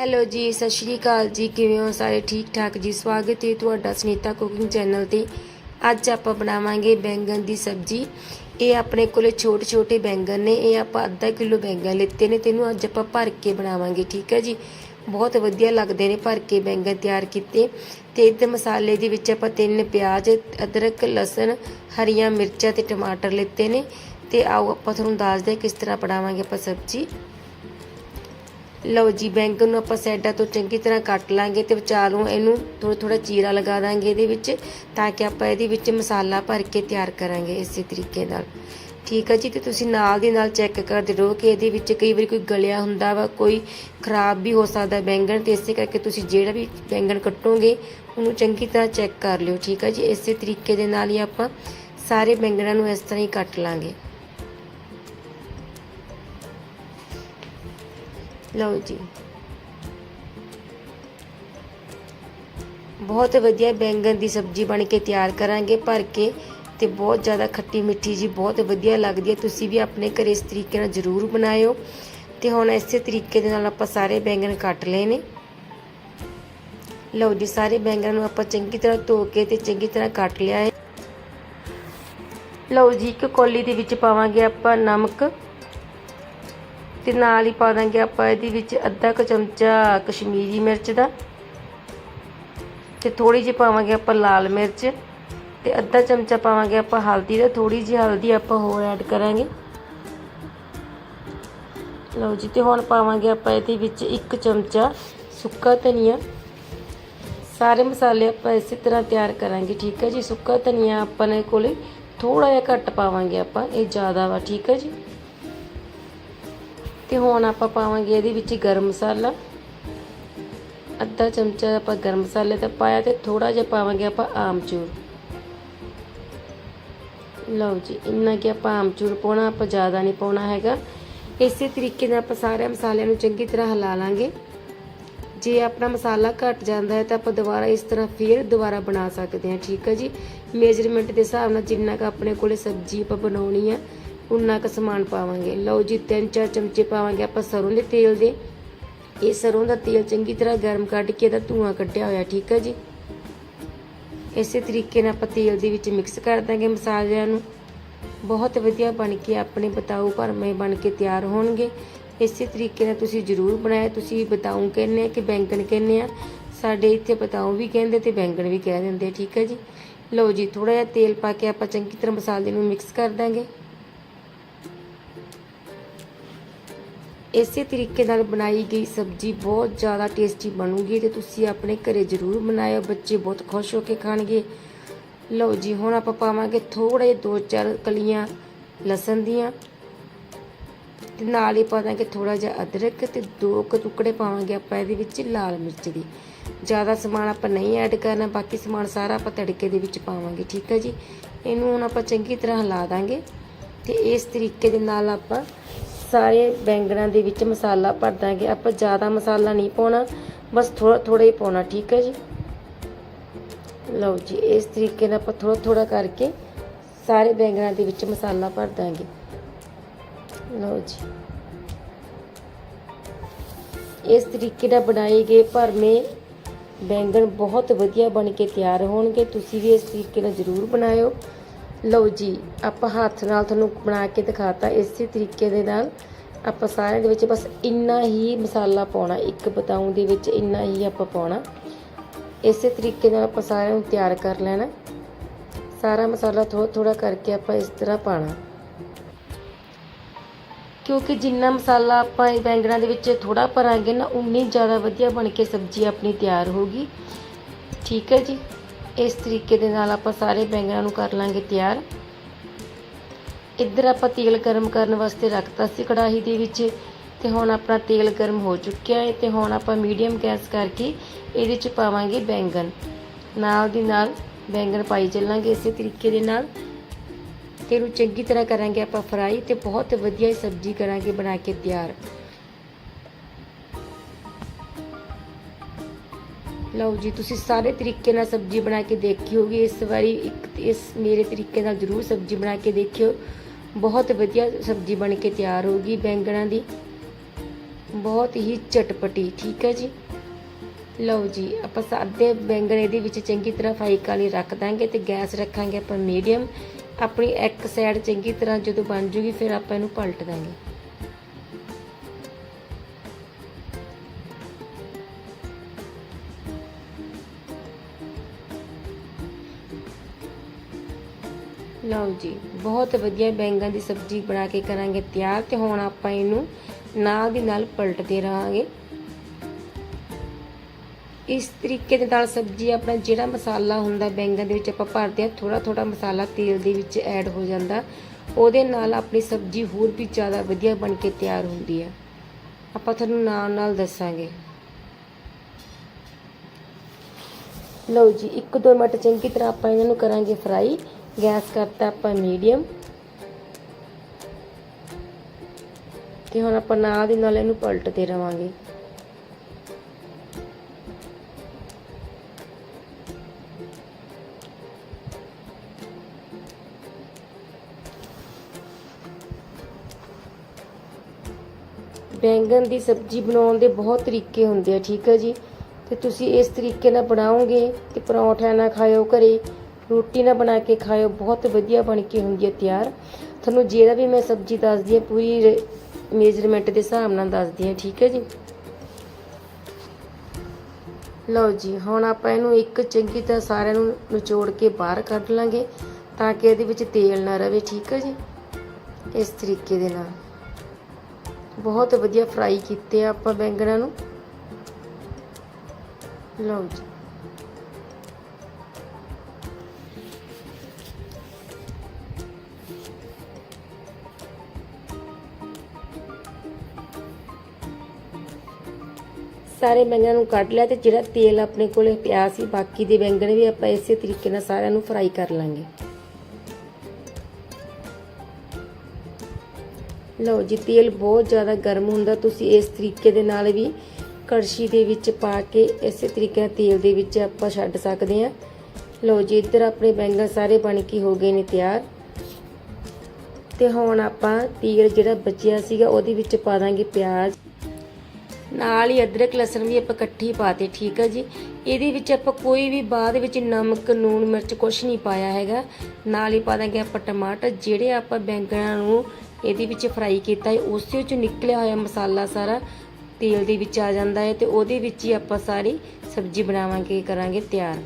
Hello ਜੀ, ਸਤਿ ਸ਼੍ਰੀ ਅਕਾਲ ਜੀ। ਕਿਵੇਂ ਹੋ ਸਾਰੇ? ਠੀਕ ਠਾਕ ਜੀ। ਸਵਾਗਤ ਹੈ ਤੁਹਾਡਾ ਸੁਨੀਤਾ ਕੁਕਿੰਗ ਚੈਨਲ ਤੇ। ਅੱਜ ਆਪਾਂ ਬਣਾਵਾਂਗੇ ਬੈਂਗਣ ਦੀ ਸਬਜ਼ੀ। ਇਹ ਆਪਣੇ ਕੋਲੇ ਛੋਟੇ ਛੋਟੇ ਬੈਂਗਣ ਨੇ। ਇਹ ਆਪਾਂ ਅੱਧਾ ਕਿਲੋ ਬੈਂਗਣ ਲਿੱਤੇ ਨੇ ਤੈਨੂੰ ਅੱਜ ਆਪਾਂ ਭਰ ਕੇ ਬਣਾਵਾਂਗੇ। ਠੀਕ ਹੈ ਜੀ? ਬਹੁਤ ਵਧੀਆ ਲੱਗਦੇ ਨੇ ਭਰ ਕੇ ਬੈਂਗਣ ਤਿਆਰ ਕੀਤੇ। ਤੇ ਇਹਦੇ ਮਸਾਲੇ ਦੇ ਵਿੱਚ ਆਪਾਂ ਤਿੰਨ ਪਿਆਜ਼, ਅਦਰਕ, ਲਸਣ, ਹਰੀਆਂ ਮਿਰਚਾਂ ਤੇ ਟਮਾਟਰ ਲਿੱਤੇ ਨੇ। ਤੇ ਆਓ ਆਪਾਂ ਤੁਹਾਨੂੰ ਦੱਸਦੇ ਕਿਸ ਤਰ੍ਹਾਂ ਬਣਾਵਾਂਗੇ ਆਪਾਂ ਸਬਜ਼ੀ। ਲਓ ਜੀ ਬੈਂਗਣ ਨੂੰ ਆਪਾਂ ਸਾਈਡਾਂ ਤੋਂ ਚੰਗੀ ਤਰ੍ਹਾਂ ਕੱਟ ਲਾਂਗੇ ਤੇ ਵਿਚਾਲੋਂ ਇਹਨੂੰ ਥੋੜਾ ਥੋੜਾ ਚੀਰਾ ਲਗਾ ਦਾਂਗੇ ਇਹਦੇ ਵਿੱਚ ਤਾਂ ਕਿ ਆਪਾਂ ਇਹਦੇ ਵਿੱਚ ਮਸਾਲਾ ਭਰ ਕੇ ਤਿਆਰ ਕਰਾਂਗੇ ਇਸੇ ਤਰੀਕੇ ਨਾਲ। ਠੀਕ ਹੈ ਜੀ, ਤੇ ਤੁਸੀਂ ਨਾਲ ਦੀ ਨਾਲ ਚੈੱਕ ਕਰਦੇ ਰਹੋ ਕਿ ਇਹਦੇ ਵਿੱਚ ਕਈ ਵਾਰੀ ਕੋਈ ਗਲਿਆ ਹੁੰਦਾ ਵਾ, ਕੋਈ ਖਰਾਬ ਵੀ ਹੋ ਸਕਦਾ ਬੈਂਗਣ ਤੇ, ਇਸੇ ਕਰਕੇ ਤੁਸੀਂ ਜਿਹੜਾ ਵੀ ਬੈਂਗਣ ਕੱਟੋਗੇ ਉਹਨੂੰ ਚੰਗੀ ਤਰ੍ਹਾਂ ਚੈੱਕ ਕਰ ਲਿਓ। ਠੀਕ ਹੈ ਜੀ, ਇਸੇ ਤਰੀਕੇ ਦੇ ਨਾਲ ਹੀ ਆਪਾਂ ਸਾਰੇ ਬੈਂਗਣਾਂ ਨੂੰ ਇਸ ਤਰ੍ਹਾਂ ਹੀ ਕੱਟ ਲਾਂਗੇ। ਲਓ ਜੀ। ਬਹੁਤ ਵਧੀਆ ਬੈਂਗਣ ਦੀ ਸਬਜ਼ੀ ਬਣ ਕੇ ਤਿਆਰ ਕਰਾਂਗੇ ਭਰ ਕੇ ਤੇ ਬਹੁਤ ਜ਼ਿਆਦਾ ਖੱਟੀ ਮਿੱਠੀ ਜੀ, ਬਹੁਤ ਵਧੀਆ ਲੱਗਦੀ ਹੈ। ਤੁਸੀਂ ਵੀ ਆਪਣੇ ਘਰੇ ਇਸ ਤਰੀਕੇ ਨਾਲ ਜ਼ਰੂਰ ਬਣਾਇਓ। ਤੇ ਹੁਣ ਇਸੇ ਤਰੀਕੇ ਦੇ ਨਾਲ ਆਪਾਂ ਸਾਰੇ ਬੈਂਗਣ ਕੱਟ ਲਏ ਨੇ। ਲਓ ਜੀ, ਸਾਰੇ ਬੈਂਗਣ ਨੂੰ ਆਪਾਂ ਚੰਗੀ ਤਰ੍ਹਾਂ ਧੋ ਕੇ ਤੇ ਚੰਗੀ ਤਰ੍ਹਾਂ ਕੱਟ ਲਿਆ ਹੈ। ਲਓ ਜੀ, ਇੱਕ ਕੌਲੀ ਦੇ ਵਿੱਚ ਪਾਵਾਂਗੇ ਆਪਾਂ ਨਮਕ। ਤੇ ਨਾਲ ਹੀ ਪਾ ਦਾਂਗੇ ਆਪਾਂ ਇਹਦੇ ਵਿੱਚ ਅੱਧਾ ਕੁ ਚਮਚਾ ਕਸ਼ਮੀਰੀ ਮਿਰਚ ਦਾ। ਤੇ ਥੋੜੀ ਜਿਹੀ ਪਾਵਾਂਗੇ ਆਪਾਂ ਲਾਲ ਮਿਰਚ ਤੇ ਅੱਧਾ ਚਮਚਾ ਪਾਵਾਂਗੇ ਆਪਾਂ ਹਲਦੀ ਦਾ। ਥੋੜੀ ਜਿਹੀ ਹਲਦੀ ਆਪਾਂ ਹੋਰ ਐਡ ਕਰਾਂਗੇ। ਲਓ ਜੀ, ਤੇ ਹੁਣ ਪਾਵਾਂਗੇ ਆਪਾਂ ਇਹਦੇ ਵਿੱਚ ਇੱਕ ਚਮਚਾ ਸੁੱਕਾ ਧਨੀਆ। ਸਾਰੇ ਮਸਾਲੇ ਆਪਾਂ ਇਸੇ ਤਰ੍ਹਾਂ ਤਿਆਰ ਕਰਾਂਗੇ, ਠੀਕ ਹੈ ਜੀ? ਸੁੱਕਾ ਧਨੀਆ ਆਪਾਂ ਨੇ ਕੋਲੇ ਥੋੜਾ ਜਿਹਾ ਘੱਟ ਪਾਵਾਂਗੇ ਆਪਾਂ, ਇਹ ਜ਼ਿਆਦਾ ਵਾ, ਠੀਕ ਹੈ ਜੀ? ਤੇ ਹੁਣ ਆਪਾਂ ਪਾਵਾਂਗੇ ਇਹਦੇ ਵਿੱਚ ਗਰਮ ਮਸਾਲਾ। ਅੱਧਾ ਚਮਚਾ ਆਪਾਂ ਗਰਮ ਮਸਾਲੇ ਦਾ ਪਾਇਆ ਤੇ ਥੋੜਾ ਜਿਹਾ ਪਾਵਾਂਗੇ ਆਪਾਂ ਆਮਚੂਰ। ਲਓ ਜੀ, ਇੰਨਾ ਕਿ ਆਪਾਂ ਆਮਚੂਰ ਪਾਉਣਾ, ਆਪਾਂ ਜ਼ਿਆਦਾ ਨਹੀਂ ਪਾਉਣਾ ਹੈਗਾ। ਇਸੇ ਤਰੀਕੇ ਨਾਲ ਆਪਾਂ ਸਾਰੇ ਮਸਾਲਿਆਂ ਨੂੰ ਚੰਗੀ ਤਰ੍ਹਾਂ ਹਿਲਾ ਲਾਂਗੇ। ਜੇ ਆਪਣਾ ਮਸਾਲਾ ਘਟ ਜਾਂਦਾ ਹੈ ਤਾਂ ਆਪਾਂ ਦੁਬਾਰਾ ਇਸ ਤਰ੍ਹਾਂ ਫੇਰ ਦੁਬਾਰਾ ਬਣਾ ਸਕਦੇ ਹਾਂ, ਠੀਕ ਹੈ ਜੀ? ਮੇਜਰਮੈਂਟ ਦੇ ਹਿਸਾਬ ਨਾਲ ਜਿੰਨਾ ਕ ਆਪਣੇ ਕੋਲੇ ਸਬਜ਼ੀ ਆਪਾਂ ਬਣਾਉਣੀ ਆ ਉਨਾ ਕ ਸਮਾਨ ਪਾਵਾਂਗੇ। ਲਓ ਜੀ, ਤਿੰਨ ਚਾਰ ਚਮਚੇ ਪਾਵਾਂਗੇ ਆਪਾਂ ਸਰੋਂ ਦੇ ਤੇਲ ਦੇ। ਇਹ ਸਰੋਂ ਦਾ ਤੇਲ ਚੰਗੀ ਤਰ੍ਹਾਂ ਗਰਮ ਕੱਢ ਕੇ ਇਹਦਾ ਧੂਆਂ ਕੱਢਿਆ ਹੋਇਆ, ਠੀਕ ਹੈ ਜੀ? ਇਸੇ ਤਰੀਕੇ ਨਾਲ ਆਪਾਂ ਤੇਲ ਦੇ ਵਿੱਚ ਮਿਕਸ ਕਰ ਦਾਂਗੇ ਮਸਾਲਿਆਂ ਨੂੰ। ਬਹੁਤ ਵਧੀਆ ਬਣ ਕੇ ਆਪਣੇ ਬਤਾਊ ਭਰਮੇ ਬਣ ਕੇ ਤਿਆਰ ਹੋਣਗੇ। ਇਸੇ ਤਰੀਕੇ ਨਾਲ ਤੁਸੀਂ ਜ਼ਰੂਰ ਬਣਾਇਆ, ਤੁਸੀਂ ਬਤਾਊ ਕਹਿੰਦੇ ਆ ਕਿ ਬੈਂਗਣ ਕਹਿੰਦੇ ਆ। ਸਾਡੇ ਇੱਥੇ ਬਤਾਊ ਵੀ ਕਹਿੰਦੇ ਤੇ ਬੈਂਗਣ ਵੀ ਕਹਿ ਦਿੰਦੇ ਠੀਕ ਹੈ ਜੀ? ਲਓ ਜੀ ਥੋੜਾ ਜਿਹਾ ਤੇਲ ਪਾ ਕੇ ਆਪਾਂ ਚੰਗੀ ਤਰ੍ਹਾਂ ਮਸਾਲੇ ਨੂੰ ਮਿਕਸ ਕਰ ਦਾਂਗੇ। ਇਸੇ ਤਰੀਕੇ ਨਾਲ ਬਣਾਈ ਗਈ ਸਬਜ਼ੀ ਬਹੁਤ ਜ਼ਿਆਦਾ ਟੇਸਟੀ ਬਣੂਗੀ ਤੇ ਤੁਸੀਂ ਆਪਣੇ ਘਰੇ ਜ਼ਰੂਰ ਬਣਾਇਓ, ਬੱਚੇ ਬਹੁਤ ਖੁਸ਼ ਹੋ ਕੇ ਖਾਣਗੇ। ਲਓ ਜੀ, ਹੁਣ ਆਪਾਂ ਪਾਵਾਂਗੇ ਥੋੜੇ ਦੋ ਚਾਰ ਕਲੀਆਂ ਲਸਣ ਦੀਆਂ। ਤੇ ਨਾਲ ਹੀ ਪਾ ਦਾਂਗੇ ਥੋੜਾ ਜਿਹਾ ਅਦਰਕ ਤੇ ਦੋ ਕੁ ਟੁਕੜੇ ਪਾਵਾਂਗੇ ਆਪਾਂ ਇਹਦੇ ਵਿੱਚ ਲਾਲ ਮਿਰਚ ਦੀ। ਜ਼ਿਆਦਾ ਸਮਾਨ ਆਪਾਂ ਨਹੀਂ ਐਡ ਕਰਨਾ, ਬਾਕੀ ਸਮਾਨ ਸਾਰਾ ਆਪਾਂ ਤੜਕੇ ਦੇ ਵਿੱਚ ਪਾਵਾਂਗੇ, ਠੀਕ ਹੈ ਜੀ? ਇਹਨੂੰ ਹੁਣ ਆਪਾਂ ਚੰਗੀ ਤਰ੍ਹਾਂ ਹਿਲਾ ਦਾਂਗੇ ਤੇ ਇਸ ਤਰੀਕੇ ਦੇ ਨਾਲ ਆਪਾਂ ਸਾਰੇ ਬੈਂਗਣਾਂ ਦੇ ਵਿੱਚ ਮਸਾਲਾ ਭਰ ਦਾਂਗੇ। ਆਪਾਂ ਜ਼ਿਆਦਾ ਮਸਾਲਾ ਨਹੀਂ ਪਾਉਣਾ, ਬਸ ਥੋੜਾ ਥੋੜਾ ਹੀ ਪਾਉਣਾ, ਠੀਕ ਹੈ ਜੀ? ਲਓ ਜੀ, ਇਸ ਤਰੀਕੇ ਨਾਲ ਆਪਾਂ ਥੋੜਾ ਥੋੜਾ ਕਰਕੇ ਸਾਰੇ ਬੈਂਗਣਾਂ ਦੇ ਵਿੱਚ ਮਸਾਲਾ ਭਰ ਦਾਂਗੇ। ਲਓ ਜੀ। ਇਸ ਤਰੀਕੇ ਨਾਲ ਬਣਾਏ ਗਏ ਭਰਮੇ ਬੈਂਗਣ ਬਹੁਤ ਵਧੀਆ ਬਣ ਕੇ ਤਿਆਰ ਹੋਣਗੇ। ਤੁਸੀਂ ਵੀ ਇਸ ਤਰੀਕੇ ਨਾਲ ਜ਼ਰੂਰ ਬਣਾਇਓ। ਲਓ ਜੀ, ਆਪਾਂ ਹੱਥ ਨਾਲ ਤੁਹਾਨੂੰ ਬਣਾ ਕੇ ਦਿਖਾਤਾ, ਇਸੇ ਤਰੀਕੇ ਦੇ ਨਾਲ ਆਪਾਂ ਸਾਰਿਆਂ ਦੇ ਵਿੱਚ ਬਸ ਇੰਨਾ ਹੀ ਮਸਾਲਾ ਪਾਉਣਾ, ਇੱਕ ਬਤਾਉਂ ਦੇ ਵਿੱਚ ਇੰਨਾ ਹੀ ਆਪਾਂ ਪਾਉਣਾ। ਇਸੇ ਤਰੀਕੇ ਨਾਲ ਆਪਾਂ ਸਾਰਿਆਂ ਨੂੰ ਤਿਆਰ ਕਰ ਲੈਣਾ। ਸਾਰਾ ਮਸਾਲਾ ਥੋੜਾ ਥੋੜਾ ਕਰਕੇ ਆਪਾਂ ਇਸ ਤਰ੍ਹਾਂ ਪਾਣਾ ਕਿਉਂਕਿ ਜਿੰਨਾ ਮਸਾਲਾ ਆਪਾਂ ਇਹ ਬੈਂਗਣਾਂ ਦੇ ਵਿੱਚ ਥੋੜਾ ਭਰਾਂਗੇ ਨਾ, ਉਨੀ ਜ਼ਿਆਦਾ ਵਧੀਆ ਬਣ ਕੇ ਸਬਜ਼ੀ ਆਪਣੀ ਤਿਆਰ ਹੋਗੀ ਠੀਕ ਹੈ ਜੀ। ਇਸ ਤਰੀਕੇ ਦੇ ਨਾਲ ਆਪਾਂ ਸਾਰੇ ਬੈਂਗਣਾਂ ਨੂੰ ਕਰ ਲਾਂਗੇ ਤਿਆਰ। ਇੱਧਰ ਆਪਾਂ ਤੇਲ ਗਰਮ ਕਰਨ ਵਾਸਤੇ ਰੱਖਤਾ ਸੀ ਕੜਾਹੀ ਦੇ ਵਿੱਚ ਤੇ ਹੁਣ ਆਪਣਾ ਤੇਲ ਗਰਮ ਹੋ ਚੁੱਕਿਆ ਹੈ ਤੇ ਹੁਣ ਆਪਾਂ ਮੀਡੀਅਮ ਗੈਸ ਕਰਕੇ ਇਹਦੇ ਚ ਪਾਵਾਂਗੇ ਬੈਂਗਣ। ਨਾਲ ਦੀ ਨਾਲ ਬੈਂਗਣ ਪਾਈ ਚੱਲਾਂਗੇ ਇਸੇ ਤਰੀਕੇ ਦੇ ਨਾਲ। ਤੇ ਇਹਨੂੰ ਚੰਗੀ ਤਰ੍ਹਾਂ ਕਰਾਂਗੇ ਆਪਾਂ ਫਰਾਈ ਤੇ ਬਹੁਤ ਵਧੀਆ ਸਬਜ਼ੀ ਕਰਾਂਗੇ ਬਣਾ ਕੇ ਤਿਆਰ। ਲਓ ਜੀ, ਤੁਸੀਂ ਸਾਰੇ ਤਰੀਕੇ ਨਾਲ ਸਬਜ਼ੀ ਬਣਾ ਕੇ ਦੇਖੀ ਹੋਗੀ ਇਸ ਵਾਰੀ ਇੱਕ ਇਸ ਮੇਰੇ ਤਰੀਕੇ ਨਾਲ ਜ਼ਰੂਰ ਸਬਜ਼ੀ ਬਣਾ ਕੇ ਦੇਖਿਓ। ਬਹੁਤ ਵਧੀਆ ਸਬਜ਼ੀ ਬਣ ਕੇ ਤਿਆਰ ਹੋਗੀ ਬੈਂਗਣਾਂ ਦੀ। ਬਹੁਤ ਹੀ ਚਟਪਟੀ, ਠੀਕ ਹੈ ਜੀ? ਲਓ ਜੀ, ਆਪਾਂ ਸਾਦੇ ਬੈਂਗਣ ਇਹਦੇ ਵਿੱਚ ਚੰਗੀ ਤਰ੍ਹਾਂ ਫਰਾਈ ਕਾਲੀ ਰੱਖ ਦਾਂਗੇ ਤੇ ਗੈਸ ਰੱਖਾਂਗੇ ਆਪਾਂ ਮੀਡੀਅਮ ਆਪਣੀ ਇੱਕ ਸਾਈਡ ਚੰਗੀ ਤਰ੍ਹਾਂ ਜਦੋਂ ਬਣ ਜੂਗੀ, ਫਿਰ ਆਪਾਂ ਇਹਨੂੰ ਪਲਟ ਦਾਂਗੇ। ਲਓ ਜੀ ਬਹੁਤ ਵਧੀਆ ਬੈਂਗਣ ਦੀ ਸਬਜ਼ੀ ਬਣਾ ਕੇ ਕਰਾਂਗੇ ਤਿਆਰ ਤੇ ਹੁਣ ਆਪਾਂ ਇਹਨੂੰ ਨਾਲ ਦੀ ਨਾਲ ਪਲਟਦੇ ਰਹਾਂਗੇ। ਇਸ ਤਰੀਕੇ ਦੇ ਨਾਲ ਸਬਜ਼ੀ ਆਪਣਾ ਜਿਹੜਾ ਮਸਾਲਾ ਹੁੰਦਾ ਬੈਂਗਣ ਦੇ ਵਿੱਚ ਆਪਾਂ ਭਰਦੇ ਆ ਥੋੜਾ ਥੋੜਾ ਮਸਾਲਾ ਤੇਲ ਦੇ ਵਿੱਚ ਐਡ ਹੋ ਜਾਂਦਾ। ਉਹਦੇ ਨਾਲ ਆਪਣੀ ਸਬਜ਼ੀ ਹੋਰ ਵੀ ਜ਼ਿਆਦਾ ਵਧੀਆ ਬਣ ਕੇ ਤਿਆਰ ਹੁੰਦੀ ਹੈ। ਆਪਾਂ ਤੁਹਾਨੂੰ ਨਾਲ ਨਾਲ ਦੱਸਾਂਗੇ। ਲਓ ਜੀ 1-2 ਮਿੰਟ ਚੰਗੀ ਤਰ੍ਹਾਂ ਆਪਾਂ ਇਹਨਾਂ ਨੂੰ ਕਰਾਂਗੇ ਫਰਾਈ। ਗੈਸ ਕਰਤਾ ਆਪਾਂ ਮੀਡੀਅਮ। ਤੇ ਹੁਣ ਆਪਾਂ ਨਾਲ ਦੀ ਨਾਲ ਇਹਨੂੰ ਪਲਟਦੇ ਰਵਾਂਗੇ। ਬੈਂਗਣ ਦੀ ਸਬਜ਼ੀ ਬਣਾਉਣ ਦੇ ਬਹੁਤ ਤਰੀਕੇ ਹੁੰਦੇ ਆ, ਠੀਕ ਹੈ ਜੀ? ਤੇ ਤੁਸੀਂ ਇਸ ਤਰੀਕੇ ਨਾਲ ਬਣਾਓਗੇ ਤੇ ਪਰੌਂਠਿਆਂ ਨਾਲ ਖਾਇਓ ਘਰੇ। ਰੋਟੀ ਨਾਲ ਬਣਾ ਕੇ ਖਾਇਓ, ਬਹੁਤ ਵਧੀਆ ਬਣ ਕੇ ਹੁੰਦੀ ਹੈ ਤਿਆਰ। ਤੁਹਾਨੂੰ ਜਿਹੜਾ ਵੀ ਮੈਂ ਸਬਜ਼ੀ ਦੱਸਦੀ ਹਾਂ, ਪੂਰੀ ਮੇਜਰਮੈਂਟ ਦੇ ਹਿਸਾਬ ਨਾਲ ਦੱਸਦੀ ਹਾਂ, ਠੀਕ ਹੈ ਜੀ? ਲਓ ਜੀ, ਹੁਣ ਆਪਾਂ ਇਹਨੂੰ ਇੱਕ ਚੰਗੀ ਤਰ੍ਹਾਂ ਸਾਰਿਆਂ ਨੂੰ ਨਿਚੋੜ ਕੇ ਬਾਹਰ ਕੱਢ ਲਾਂਗੇ, ਤਾਂ ਕਿ ਇਹਦੇ ਵਿੱਚ ਤੇਲ ਨਾ ਰਵੇ, ਠੀਕ ਹੈ ਜੀ? ਇਸ ਤਰੀਕੇ ਦੇ ਨਾਲ। ਬਹੁਤ ਵਧੀਆ ਫਰਾਈ ਕੀਤੇ ਆ ਆਪਾਂ ਬੈਂਗਣਾਂ ਨੂੰ। ਲਓ ਜੀ। ਸਾਰੇ ਬੈਂਗਣਾਂ ਨੂੰ ਕੱਢ ਲਿਆ ਤੇ ਜਿਹੜਾ ਤੇਲ ਆਪਣੇ ਕੋਲੇ ਪਿਆ ਸੀ, ਬਾਕੀ ਦੇ ਬੈਂਗਣ ਵੀ ਆਪਾਂ ਇਸੇ ਤਰੀਕੇ ਨਾਲ ਸਾਰਿਆਂ ਨੂੰ ਫਰਾਈ ਕਰ ਲਾਂਗੇ। ਲਓ ਜੀ, ਤੇਲ ਬਹੁਤ ਜ਼ਿਆਦਾ ਗਰਮ ਹੁੰਦਾ, ਤੁਸੀਂ ਇਸ ਤਰੀਕੇ ਦੇ ਨਾਲ ਵੀ ਕੜਛੀ ਦੇ ਵਿੱਚ ਪਾ ਕੇ ਇਸੇ ਤਰੀਕੇ ਨਾਲ ਤੇਲ ਦੇ ਵਿੱਚ ਆਪਾਂ ਛੱਡ ਸਕਦੇ ਹਾਂ। ਲਓ ਜੀ, ਇੱਧਰ ਆਪਣੇ ਬੈਂਗਣ ਸਾਰੇ ਬਣ ਕੇ ਹੋ ਗਏ ਨੇ ਤਿਆਰ। ਤੇ ਹੁਣ ਆਪਾਂ ਤੇਲ ਜਿਹੜਾ ਬਚਿਆ ਸੀਗਾ, ਉਹਦੇ ਵਿੱਚ ਪਾ ਦਾਂਗੇ ਪਿਆਜ਼। ਨਾਲ ਹੀ ਅਦਰਕ ਲਸਣ ਵੀ ਆਪਾਂ ਇਕੱਠੀ ਪਾਤੇ ਠੀਕ ਹੈ ਜੀ। ਇਹਦੇ ਵਿੱਚ ਆਪਾਂ ਕੋਈ ਵੀ ਬਾਅਦ ਵਿੱਚ ਨਮਕ, ਨੂਣ ਮਿਰਚ ਕੁਛ ਨਹੀਂ ਪਾਇਆ ਹੈਗਾ। ਨਾਲ ਹੀ ਪਾ ਦਾਂਗੇ ਆਪਾਂ ਟਮਾਟਰ, ਜਿਹੜੇ ਆਪਾਂ ਬੈਂਗਣਾਂ ਨੂੰ ਇਹਦੇ ਵਿੱਚ ਫਰਾਈ ਕੀਤਾ ਹੈ, ਉਸੇ ਵਿੱਚ ਨਿਕਲਿਆ ਹੋਇਆ ਮਸਾਲਾ ਸਾਰਾ ਤੇਲ ਦੇ ਵਿੱਚ ਆ ਜਾਂਦਾ ਹੈ ਤੇ ਉਹਦੇ ਵਿੱਚ ਹੀ ਆਪਾਂ ਸਾਰੀ ਸਬਜ਼ੀ ਬਣਾਵਾਂਗੇ, ਕਰਾਂਗੇ ਤਿਆਰ।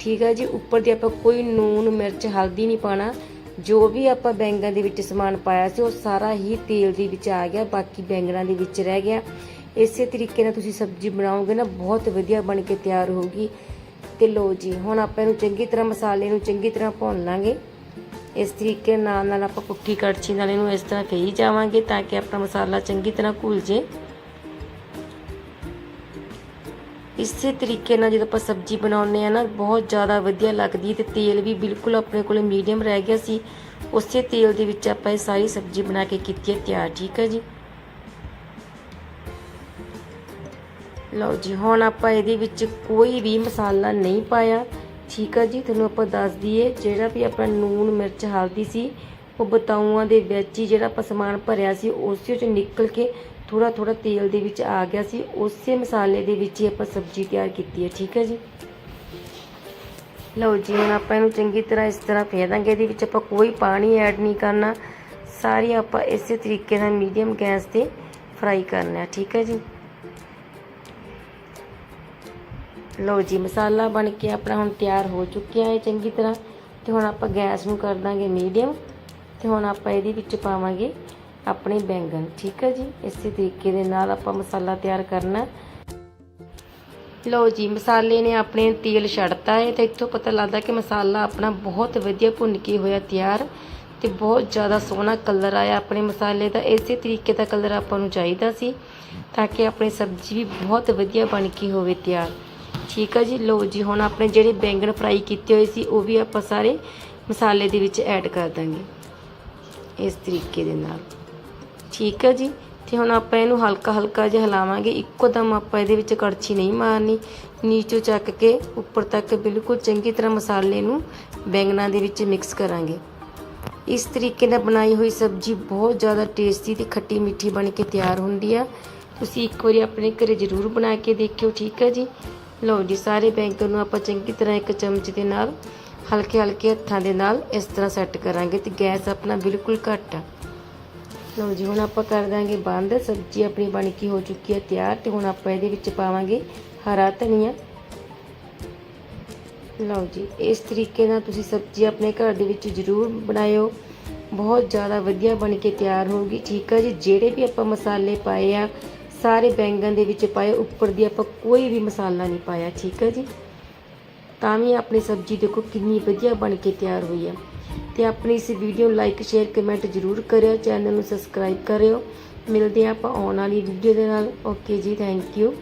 ਠੀਕ ਹੈ ਜੀ, ਉੱਪਰ ਦੀ ਆਪਾਂ ਕੋਈ ਨੂਣ ਮਿਰਚ, ਹਲਦੀ ਨਹੀਂ ਪਾਣਾ ਜੋ ਵੀ ਆਪਾਂ ਬੈਂਗਣ ਦੇ ਵਿੱਚ ਸਮਾਨ ਪਾਇਆ ਸੀ, ਉਹ ਸਾਰਾ ਹੀ ਤੇਲ ਦੇ ਵਿੱਚ ਆ ਗਿਆ, ਬਾਕੀ ਬੈਂਗਣਾਂ ਦੇ ਵਿੱਚ ਰਹਿ ਗਿਆ। ਇਸੇ ਤਰੀਕੇ ਨਾਲ ਤੁਸੀਂ ਸਬਜ਼ੀ ਬਣਾਓਗੇ ਨਾ, ਬਹੁਤ ਵਧੀਆ ਬਣ ਕੇ ਤਿਆਰ ਹੋਊਗੀ। ਤੇ ਲੋ ਜੀ, ਹੁਣ ਆਪਾਂ ਇਹਨੂੰ ਚੰਗੀ ਤਰ੍ਹਾਂ ਮਸਾਲੇ ਨੂੰ ਚੰਗੀ ਤਰ੍ਹਾਂ ਭੁੰਨ ਲਾਂਗੇ। ਇਸ ਤਰੀਕੇ ਨਾਲ ਨਾਲ ਆਪਾਂ ਪੁੱਠੀ ਕੜਛੀ ਨਾਲ ਇਹਨੂੰ ਇਸ ਤਰ੍ਹਾਂ ਫੇਈ ਜਾਵਾਂਗੇ ਤਾਂ ਕਿ ਆਪਣਾ ਮਸਾਲਾ ਚੰਗੀ ਤਰ੍ਹਾਂ ਘੁਲ ਜੇ। ਇਸੇ ਤਰੀਕੇ ਨਾਲ ਜਦੋਂ ਆਪਾਂ ਸਬਜ਼ੀ ਬਣਾਉਂਦੇ ਆ ਨਾ, ਬਹੁਤ ਜ਼ਿਆਦਾ ਵਧੀਆ ਲੱਗਦੀ ਤੇ ਤੇਲ ਵੀ ਬਿਲਕੁਲ ਆਪਣੇ ਕੋਲੇ ਮੀਡੀਅਮ ਰਹਿ ਗਿਆ ਸੀ। ਉਸੇ ਤੇਲ ਦੇ ਵਿੱਚ ਆਪਾਂ ਇਹ ਸਾਰੀ ਸਬਜ਼ੀ ਬਣਾ ਕੇ ਕੀਤੀ ਹੈ, ਤਿਆਰ, ਠੀਕ ਹੈ ਜੀ? ਲਓ ਜੀ, ਹੁਣ ਆਪਾਂ ਇਹਦੇ ਵਿੱਚ ਕੋਈ ਵੀ ਮਸਾਲਾ ਨਹੀਂ ਪਾਇਆ। ਠੀਕ ਆ ਜੀ, ਤੁਹਾਨੂੰ ਆਪਾਂ ਦੱਸ ਦਈਏ, ਜਿਹੜਾ ਵੀ ਆਪਣਾ ਨੂਨ ਮਿਰਚ, ਹਲਦੀ ਸੀ, ਉਹ ਬਤਾਊਆਂ ਦੇ ਵਿੱਚ ਹੀ ਜਿਹੜਾ ਆਪਾਂ ਸਮਾਨ ਭਰਿਆ ਸੀ, ਉਸੇ 'ਚ ਨਿਕਲ ਕੇ ਥੋੜਾ ਥੋੜਾ ਤੇਲ ਦੇ ਵਿੱਚ ਆ ਗਿਆ ਸੀ। ਉਸੇ ਮਸਾਲੇ ਦੇ ਵਿੱਚ ਹੀ ਆਪਾਂ ਸਬਜ਼ੀ ਤਿਆਰ ਕੀਤੀ ਹੈ, ਠੀਕ ਹੈ ਜੀ? ਲਓ ਜੀ, ਹੁਣ ਆਪਾਂ ਇਹਨੂੰ ਚੰਗੀ ਤਰ੍ਹਾਂ ਇਸ ਤਰ੍ਹਾਂ ਫੇਰ ਦਾਂਗੇ। ਇਹਦੇ ਵਿੱਚ ਆਪਾਂ ਕੋਈ ਪਾਣੀ ਐਡ ਨਹੀਂ ਕਰਨਾ। ਸਾਰੀ ਆਪਾਂ ਇਸੇ ਤਰੀਕੇ ਨਾਲ ਮੀਡੀਅਮ ਗੈਸ ਤੇ ਫਰਾਈ ਕਰਨਾ ਠੀਕ ਹੈ ਜੀ? ਲਓ ਜੀ, ਮਸਾਲਾ ਬਣ ਕੇ ਆਪਣਾ ਹੁਣ ਤਿਆਰ ਹੋ ਚੁੱਕਿਆ ਹੈ ਚੰਗੀ ਤਰ੍ਹਾਂ। ਤੇ ਹੁਣ ਆਪਾਂ ਗੈਸ ਨੂੰ ਕਰ ਦਾਂਗੇ ਮੀਡੀਅਮ। ਤੇ ਹੁਣ ਆਪਾਂ ਇਹਦੇ ਵਿੱਚ ਪਾਵਾਂਗੇ ਆਪਣੇ ਬੈਂਗਣ, ਠੀਕ ਹੈ ਜੀ? ਇਸੇ ਤਰੀਕੇ ਦੇ ਨਾਲ ਆਪਾਂ ਮਸਾਲਾ ਤਿਆਰ ਕਰਨਾ ਲਓ ਜੀ, ਮਸਾਲੇ ਨੇ ਆਪਣੇ ਤੇਲ ਛੱਡਤਾ ਹੈ ਤੇ ਇੱਥੋਂ ਪਤਾ ਲੱਗਦਾ ਕਿ ਮਸਾਲਾ ਆਪਣਾ ਬਹੁਤ ਵਧੀਆ ਭੁੰਨ ਕੇ ਹੋਇਆ ਤਿਆਰ ਤੇ ਬਹੁਤ ਜ਼ਿਆਦਾ ਸੋਹਣਾ ਕਲਰ ਆਇਆ ਆਪਣੇ ਮਸਾਲੇ ਦਾ। ਇਸੇ ਤਰੀਕੇ ਦਾ ਕਲਰ ਆਪਾਂ ਨੂੰ ਚਾਹੀਦਾ ਸੀ ਤਾਂ ਕਿ ਆਪਣੀ ਸਬਜ਼ੀ ਵੀ ਬਹੁਤ ਵਧੀਆ ਬਣ ਕੇ ਹੋਵੇ ਤਿਆਰ। ਠੀਕ ਆ ਜੀ। ਲਓ ਜੀ, ਹੁਣ ਆਪਣੇ ਜਿਹੜੇ ਬੈਂਗਣ ਫਰਾਈ ਕੀਤੇ ਹੋਏ ਸੀ, ਉਹ ਵੀ ਆਪਾਂ ਸਾਰੇ ਮਸਾਲੇ ਦੇ ਵਿੱਚ ਐਡ ਕਰ ਦਾਂਗੇ। ਇਸ ਤਰੀਕੇ ਦੇ ਨਾਲ। ਠੀਕ ਹੈ ਜੀ। ਤੇ ਹੁਣ ਆਪਾਂ ਇਹਨੂੰ ਹਲਕਾ ਹਲਕਾ ਜਿਹਾ ਹਿਲਾਵਾਂਗੇ। ਇੱਕੋ ਦਮ ਆਪਾਂ ਇਹਦੇ ਵਿੱਚ ਕੜਛੀ ਨਹੀਂ ਮਾਰਨੀ। ਨੀਚੋਂ ਚੱਕ ਕੇ ਉੱਪਰ ਤੱਕ ਬਿਲਕੁਲ ਚੰਗੀ ਤਰ੍ਹਾਂ ਮਸਾਲੇ ਨੂੰ ਬੈਂਗਣਾ ਦੇ ਵਿੱਚ ਮਿਕਸ ਕਰਾਂਗੇ। ਇਸ ਤਰੀਕੇ ਨਾਲ ਬਣਾਈ ਹੋਈ ਸਬਜ਼ੀ ਬਹੁਤ ਜ਼ਿਆਦਾ ਟੇਸਟੀ ਤੇ ਖੱਟੀ ਮਿੱਠੀ ਬਣ ਕੇ ਤਿਆਰ ਹੁੰਦੀ ਆ। ਤੁਸੀਂ ਇੱਕ ਵਾਰੀ ਆਪਣੇ ਘਰੇ ਜ਼ਰੂਰ ਬਣਾ ਕੇ ਦੇਖਿਓ। ਠੀਕ ਹੈ ਜੀ। ਲਓ ਜੀ, ਸਾਰੇ ਬੈਂਗਣ ਨੂੰ ਆਪਾਂ ਚੰਗੀ ਤਰ੍ਹਾਂ ਇੱਕ ਚਮਚ ਦੇ ਨਾਲ ਹਲਕੇ ਹਲਕੇ ਹੱਥਾਂ ਦੇ ਨਾਲ ਇਸ ਤਰ੍ਹਾਂ ਸੈੱਟ ਕਰਾਂਗੇ ਤੇ ਗੈਸ ਆਪਣਾ ਬਿਲਕੁਲ ਘੱਟ ਆ। ਲਓ ਜੀ, ਹੁਣ ਆਪਾਂ ਕਰ ਦਾਂਗੇ ਬੰਦ। ਸਬਜ਼ੀ ਆਪਣੀ ਬਣ ਕੇ ਹੋ ਚੁੱਕੀ ਹੈ ਤਿਆਰ ਤੇ ਹੁਣ ਆਪਾਂ ਇਹਦੇ ਵਿੱਚ ਪਾਵਾਂਗੇ ਹਰਾ ਧਨੀਆ। ਲਓ ਜੀ, ਇਸ ਤਰੀਕੇ ਨਾਲ ਤੁਸੀਂ ਸਬਜ਼ੀ ਆਪਣੇ ਘਰ ਦੇ ਵਿੱਚ ਜ਼ਰੂਰ ਬਣਾਇਓ। ਬਹੁਤ ਜ਼ਿਆਦਾ ਵਧੀਆ ਬਣ ਕੇ ਤਿਆਰ ਹੋਊਗੀ, ਠੀਕ ਆ ਜੀ? ਜਿਹੜੇ ਵੀ ਆਪਾਂ ਮਸਾਲੇ ਪਾਏ ਆ ਸਾਰੇ ਬੈਂਗਣ ਦੇ ਵਿੱਚ ਪਾਏ, ਉੱਪਰ ਦੀ ਆਪਾਂ ਕੋਈ ਵੀ ਮਸਾਲਾ ਨਹੀਂ ਪਾਇਆ, ਠੀਕ ਹੈ ਜੀ? ਤਾਂ ਵੀ ਆਪਣੀ ਸਬਜ਼ੀ ਦੇਖੋ ਕਿੰਨੀ ਵਧੀਆ ਬਣ ਕੇ ਤਿਆਰ ਹੋਈ ਹੈ ਤੇ ਆਪਣੀ ਇਸ ਵੀਡੀਓ ਨੂੰ ਲਾਈਕ ਸ਼ੇਅਰ ਕਮੈਂਟ ਜ਼ਰੂਰ ਕਰਿਓ, ਚੈਨਲ ਨੂੰ ਸਬਸਕ੍ਰਾਈਬ ਕਰਿਓ। ਮਿਲਦੇ ਹਾਂ ਆਪਾਂ ਆਉਣ ਵਾਲੀ ਵੀਡੀਓ ਦੇ ਨਾਲ। ਓਕੇ ਜੀ ਥੈਂਕ ਯੂ